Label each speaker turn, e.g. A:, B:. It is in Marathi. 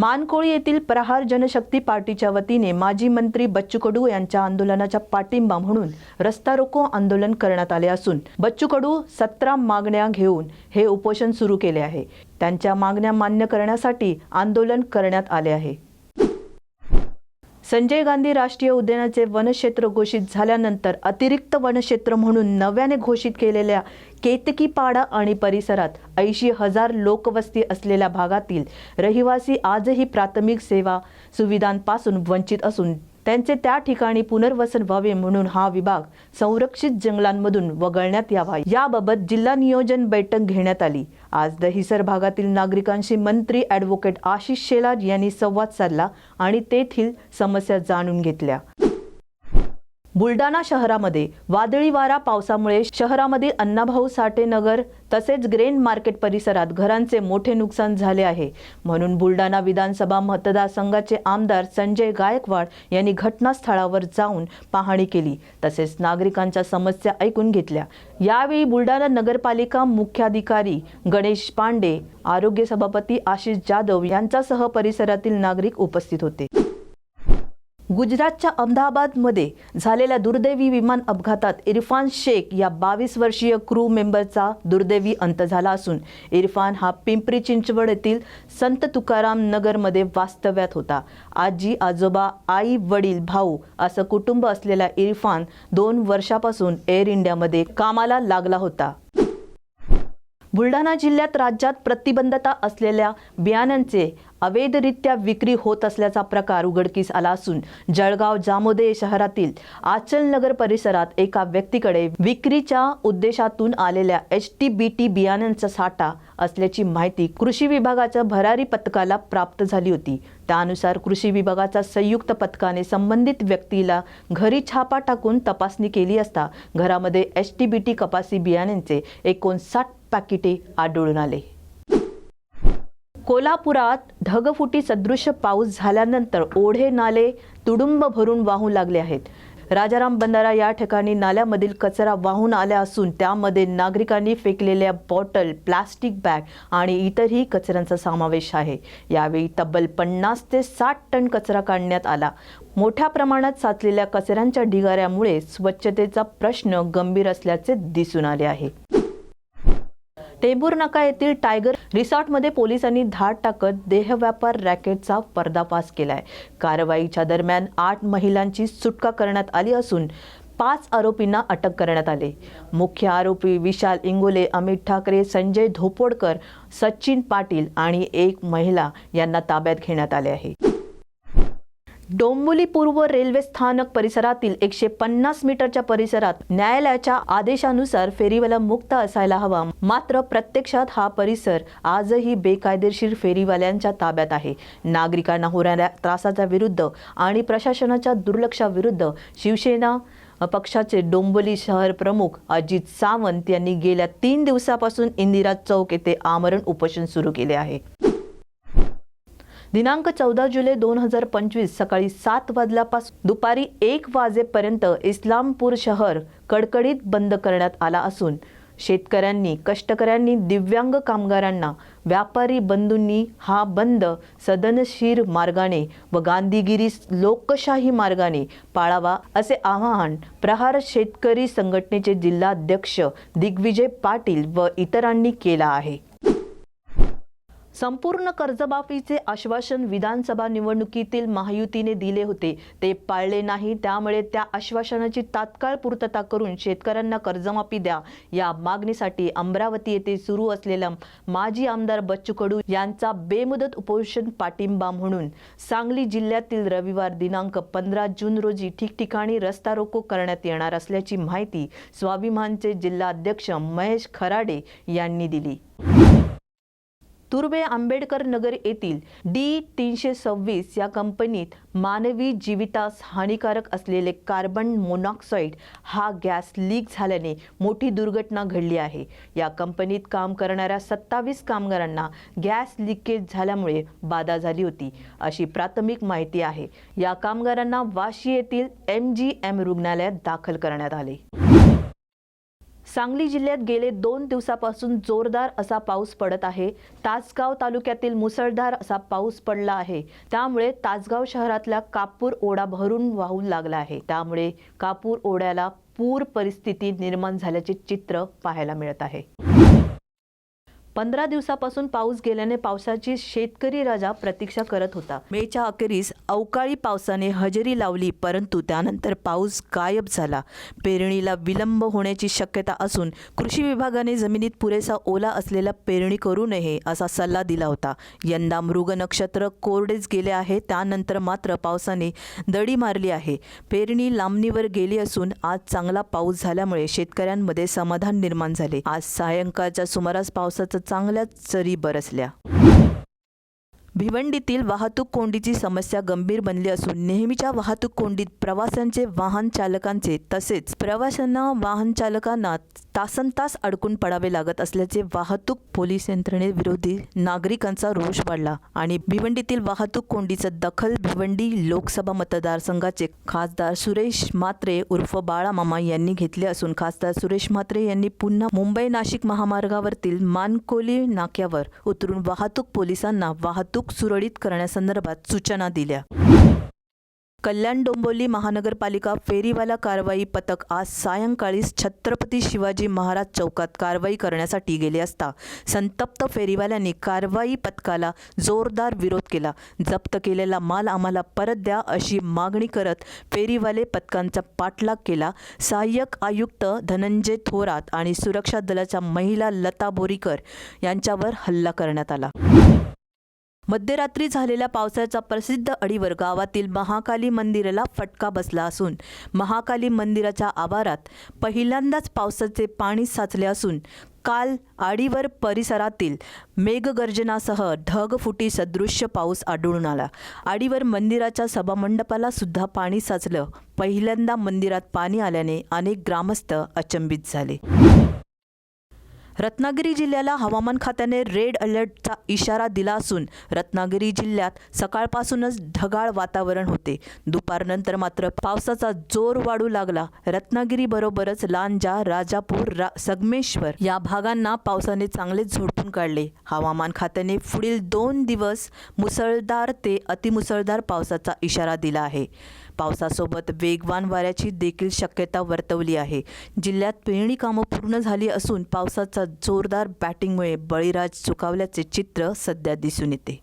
A: मानकोळी येथील प्रहार जनशक्ती पार्टीच्या वतीने माजी मंत्री बच्चू कडू यांच्या आंदोलनाचा पाठिंबा म्हणून रस्ता रोको आंदोलन करण्यात आले असून बच्चू कडू सतरा मागण्या घेऊन हे उपोषण सुरू केले आहे. त्यांच्या मागण्या मान्य करण्यासाठी आंदोलन करण्यात आले आहे. संजय गांधी राष्ट्रीय उद्यानाचे वनक्षेत्र घोषित झाल्यानंतर अतिरिक्त वनक्षेत्र म्हणून नव्याने घोषित केलेल्या केतकीपाडा आणि परिसरात ऐंशी हजार लोकवस्ती असलेल्या भागातील रहिवासी आजही प्राथमिक सेवा सुविधांपासून वंचित असून त्यांचे त्या ठिकाणी पुनर्वसन व्हावे म्हणून हा विभाग संरक्षित जंगलांमधून वगळण्यात यावा. याबाबत जिल्हा नियोजन बैठक घेण्यात आली. आज दहिसर भागातील नागरिकांशी मंत्री ॲडव्होकेट आशिष शेलार यांनी संवाद साधला आणि तेथील समस्या जाणून घेतल्या. बुलडाणा शहरामध्ये वादळी वारा पावसामुळे शहरामधील अण्णाभाऊ साठे नगर तसेच ग्रेन मार्केट परिसरात घरांचे मोठे नुकसान झाले आहे. म्हणून बुलडाणा विधानसभा मतदारसंघाचे आमदार संजय गायकवाड यांनी घटनास्थळावर जाऊन पाहणी केली तसेच नागरिकांच्या समस्या ऐकून घेतल्या. यावेळी बुलडाणा नगरपालिका मुख्याधिकारी गणेश पांडे आरोग्य सभापती आशिष जाधव यांच्यासह परिसरातील नागरिक उपस्थित होते. गुजरातच्या अहमदाबादमध्ये झालेल्या दुर्दैवी विमान अपघातात इरफान शेख या बावीस वर्षीय क्रू मेंबरचा दुर्दैवी अंत झाला असून इरफान हा पिंपरी चिंचवड येथील संत तुकाराम नगरमध्ये वास्तव्यात होता. आजी आजोबा आई वडील भाऊ असं कुटुंब असलेला इरफान दोन वर्षापासून एअर इंडियामध्ये कामाला लागला होता. बुलढाणा जिल्ह्यात राज्यात प्रतिबंधता असलेल्या बियाण्यांचे अवैधरित्या विक्री होत असल्याचा प्रकार उघडकीस आला असून जळगाव जामोदे शहरातील आचलनगर परिसरात एका व्यक्तीकडे विक्रीच्या उद्देशातून आलेल्या एच टी बी टी बियाण्यांचा साठा असल्याची माहिती कृषी विभागाच्या भरारी पथकाला प्राप्त झाली होती. त्यानुसार कृषी विभागाच्या संयुक्त पथकाने संबंधित व्यक्तीला घरी छापा टाकून तपासणी केली असता घरामध्ये एच टी बी टी कपासी बियाण्यांचे एकोणसाठ पाकिटे आढळून आले. कोल्हापुरात ढगफुटी सदृश पाऊस झाल्यानंतर ओढे नाले तुडुंब भरून वाहू लागले आहेत. राजाराम बंधारा या ठिकाणी नाल्यामधील कचरा वाहून आला असून त्यामध्ये नागरिकांनी फेकलेल्या बॉटल प्लास्टिक बॅग आणि इतरही कचऱ्यांचा समावेश आहे. यावेळी तब्बल पन्नास ते साठ टन कचरा काढण्यात आला. मोठ्या प्रमाणात साचलेल्या कचऱ्यांच्या ढिगाऱ्यामुळे स्वच्छतेचा प्रश्न गंभीर असल्याचे दिसून आले आहे. टेंभूर नाका येथील टायगर रिसॉर्टमध्ये पोलिसांनी धाड टाकत देहव्यापार रॅकेटचा पर्दाफाश केलाय. कारवाईच्या दरम्यान आठ महिलांची सुटका करण्यात आली असून पाच आरोपींना अटक करण्यात आले. मुख्य आरोपी विशाल इंगोले अमित ठाकरे संजय धोपोडकर सचिन पाटील आणि एक महिला यांना ताब्यात घेण्यात आले आहे. डोंबोली पूर्व रेल्वे स्थानक परिसरातील एकशे पन्नास मीटरच्या परिसरात न्यायालयाच्या आदेशानुसार फेरीवाला मुक्त असायला हवा. मात्र प्रत्यक्षात हा परिसर आजही बेकायदेशीर फेरीवाल्यांच्या ताब्यात आहे. नागरिकांना होणाऱ्या त्रासाच्या विरुद्ध आणि प्रशासनाच्या दुर्लक्षाविरुद्ध शिवसेना पक्षाचे डोंबोली शहर प्रमुख अजित सावंत यांनी गेल्या तीन दिवसापासून इंदिरा चौक येथे आमरण उपोषण सुरू केले आहे. दिनांक चौदा जुलै दोन हजार पंचवीस सकाळी सात वाजल्यापासून दुपारी एक वाजेपर्यंत इस्लामपूर शहर कडकडीत बंद करण्यात आला असून शेतकऱ्यांनी कष्टकऱ्यांनी दिव्यांग कामगारांना व्यापारी बंधूंनी हा बंद सदनशीर मार्गाने व गांधीगिरी लोकशाही मार्गाने पाळावा असे आवाहन प्रहार शेतकरी संघटनेचे जिल्हाध्यक्ष दिग्विजय पाटील व इतरांनी केला आहे. संपूर्ण कर्जमाफीचे आश्वासन विधानसभा निवडणुकीतील महायुतीने दिले होते. ते पाळले नाही त्यामुळे त्या आश्वासनाची तात्काळ पूर्तता करून शेतकऱ्यांना कर्जमाफी द्या. या मागणीसाठी अमरावती येथे सुरू असलेलं माजी आमदार बच्चू कडू यांचा बेमुदत उपोषण पाठिंबा म्हणून सांगली जिल्ह्यातील रविवार दिनांक पंधरा जून रोजी ठिकठिकाणी रस्ता रोको करण्यात येणार असल्याची माहिती स्वाभिमानचे जिल्हाध्यक्ष महेश खराडे यांनी दिली. तुर्वे आंबेडकर नगर येथील डी तीनशे सव्वीस या कंपनीत मानवी जीवितास हानिकारक असलेले कार्बन मोनॉक्साईड हा गॅस लीक झाल्याने मोठी दुर्घटना घडली आहे. या कंपनीत काम करणाऱ्या सत्तावीस कामगारांना गॅस लिकेज झाल्यामुळे बाधा झाली होती अशी प्राथमिक माहिती आहे. या कामगारांना वाशी येथील एम जी एम रुग्णालयात दाखल करण्यात आले. सांगली जिल्ह्यात गेले दोन दिवसापासून जोरदार असा पाऊस पडत आहे. तासगाव तालुक्यातील मुसळधार असा पाऊस पडला आहे. त्यामुळे तासगाव शहरातल्या कापूर ओढा भरून वाहू लागला आहे. त्यामुळे कापूर ओढ्याला पूर परिस्थिती निर्माण झाल्याचे चित्र पाहायला मिळत आहे. पंधरा दिवसापासून पाऊस गेल्याने पावसाची शेतकरी राजा प्रतीक्षा करत होता. मेच्या अखेरीस अवकाळी पावसाने हजेरी लावली परंतु त्यानंतर पाऊस गायब झाला. पेरणीला विलंब होण्याची शक्यता असून कृषी विभागाने जमिनीत पुरेसा ओला असलेला पेरणी करू नये असा सल्ला दिला होता. यंदा मृग नक्षत्र कोरडेच गेले आहे त्यानंतर मात्र पावसाने दडी मारली आहे. पेरणी लांबणीवर गेली असून आज चांगला पाऊस झाल्यामुळे शेतकऱ्यांमध्ये समाधान निर्माण झाले. आज सायंकाळच्या सुमारास पावसाचं चांगल्याच सरी बरसल्या. भिवंडीतील वाहतूक कोंडीची समस्या गंभीर बनली असून नेहमीच्या वाहतूक कोंडीत प्रवाशांचे वाहन चालकांचे तसेच प्रवाशांना वाहन चालकांना तासन तास अडकून पडावे लागत असल्याचे वाहतूक पोलीस यंत्रणेविरोधी नागरिकांचा रोष वाढला आणि भिवंडीतील वाहतूक कोंडीचं दखल भिवंडी लोकसभा मतदारसंघाचे खासदार सुरेश म्हात्रे उर्फ बाळामामा यांनी घेतले असून खासदार सुरेश म्हात्रे यांनी पुन्हा मुंबई नाशिक महामार्गावरील मानकोली नाक्यावर उतरून वाहतूक पोलिसांना वाहतूक सुरळीत करण्यासंदर्भात सूचना दिल्या. कल्याण डोंबिवली महानगरपालिका फेरीवाला कारवाई पथक आज सायंकाळीस छत्रपती शिवाजी महाराज चौकात कारवाई करण्यासाठी गेले असता संतप्त फेरीवाल्यांनी कारवाई पथकाला जोरदार विरोध केला. जप्त केलेला माल आम्हाला परत द्या अशी मागणी करत फेरीवाले पथकांचा पाठलाग केला. सहाय्यक आयुक्त धनंजय थोरात आणि सुरक्षा दलाच्या महिला लता बोरीकर यांच्यावर हल्ला करण्यात आला. मध्यरात्री झालेल्या पावसाचा प्रसिद्ध अडीवर गावातील महाकाली मंदिराला फटका बसला असून महाकाली मंदिराच्या आवारात पहिल्यांदाच पावसाचे पाणी साचले असून काल आडीवर परिसरातील मेघगर्जनासह ढगफुटी सदृश्य पाऊस आढळून आला. आडीवर मंदिराच्या सभामंडपाला सुद्धा पाणी साचलं. पहिल्यांदा मंदिरात पाणी आल्याने अनेक ग्रामस्थ अचंबित झाले. रत्नागिरी जिल्ह्याला हवामान खात्याने रेड अलर्टचा इशारा दिला असून रत्नागिरी जिल्ह्यात सकाळपासूनच ढगाळ वातावरण होते. दुपारनंतर मात्र पावसाचा जोर वाढू लागला. रत्नागिरीबरोबरच लांजा राजापूर रा संगमेश्वर या भागांना पावसाने चांगले झोडपून काढले. हवामान खात्याने पुढील दोन दिवस मुसळधार ते अतिमुसळधार पावसाचा इशारा दिला आहे. पावसासोबत वेगवान वाऱ्याची देखील शक्यता वर्तवली आहे. जिल्ह्यात पेरणी कामं पूर्ण झाली असून पावसाचा जोरदार बॅटिंगमुळे बळीराज चुकावल्याचे चित्र सध्या दिसून येते.